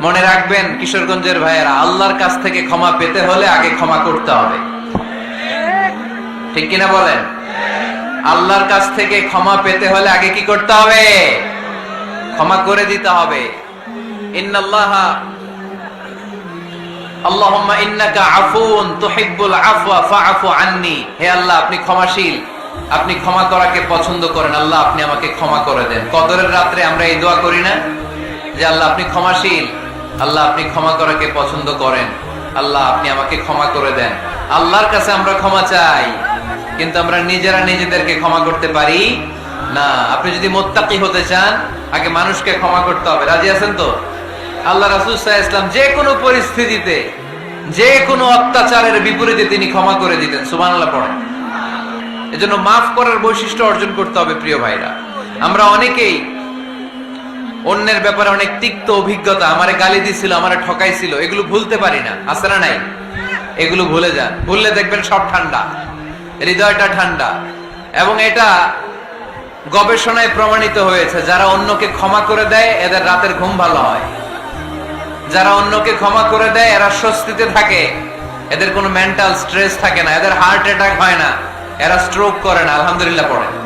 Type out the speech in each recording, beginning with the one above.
মনে রাখবেন, কিশোরগঞ্জের ভাইয়েরা, আল্লাহর কাছ থেকে ক্ষমা পেতে হলে আগে ক্ষমা করতে হবে। ঠিক কিনা বলেন? আল্লাহর কাছ থেকে ক্ষমা পেতে হলে আগে কি করতে হবে? ক্ষমা করে দিতে হবে। ইন্নাল্লাহা, আল্লাহুম্মা ইন্নাকা আফুন তুহিব্বুল আফওয়া আন্নি। হে আল্লাহ, আপনি ক্ষমাশীল। আপনি ক্ষমা করাকে পছন্দ করেন। আল্লাহ, আপনি আমাকে ক্ষমা করে দেন। কদরের রাত্রে আমরা এই দোয়া করি না যে, আল্লাহ, আপনি ক্ষমাশীল। আল্লাহ, আপনি ক্ষমা করাকে পছন্দ করেন? আল্লাহ, আপনি আমাকে ক্ষমা করে দেন। আল্লাহর কাছে আমরা ক্ষমা চাই, কিন্তু আমরা নিজেরা নিজেদেরকে ক্ষমা করতে পারি না। আপনি যদি মোত্তাকি হতে চান, আগে মানুষকে ক্ষমা করতে হবে। রাজি আছেন তো? আল্লাহ রাসুল ইসলাম যে কোনো পরিস্থিতিতে, যে কোনো অত্যাচারের বিপরীতে তিনি ক্ষমা করে দিতেন। সুবান আল্লাহ পড়েন। এজন্য মাফ করার বৈশিষ্ট্য অর্জন করতে হবে, প্রিয় ভাইরা। আমরা অনেকেই অন্যের ব্যাপারে অনেক তিক্ত অভিজ্ঞতা আমারে গালি দিছিল, আমারে ঠকাইছিল, এগুলো ভুলতে পারি না। আছে না নাই? এগুলো ভুলে যান। ভুললে দেখবেন সব ঠান্ডা। হৃদয়টা ঠান্ডা। এবং এটা গবেষণায় প্রমাণিত হয়েছে, যারা অন্যকে ক্ষমা করে দেয়, এদের রাতের ঘুম ভালো হয়। যারা অন্যকে ক্ষমা করে দেয়, এরা স্বস্তিতে থাকে। এদের কোনো মেন্টাল স্ট্রেস থাকে না, এদের হার্ট অ্যাটাক হয় না। এরা স্ট্রোক করে না, আলহামদুলিল্লাহ পড়ে।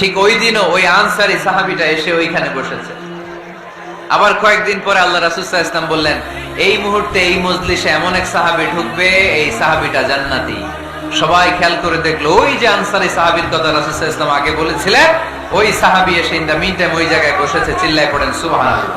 ঠিক ওই দিনও ওই আনসারি সাহাবিটা এসে ওইখানে বসেছে। আবার কয়েকদিন পরে আল্লাহ রাসূল ইসলাম বললেন, এই মুহূর্তে, এই মজলিসে এমন এক সাহাবি ঢুকবে, এই সাহাবিটা জান্নাতি। সবাই খেয়াল করে দেখল, ওই যে আনসারি সাহাবির কথা রাসূল ইসলাম আগে বলেছিলেন, ওই সাহাবি এসে ইন দা মিন টাইম ওই জায়গায় বসেছে, চিল্লায় পড়েন, সুবহানাল্লাহ।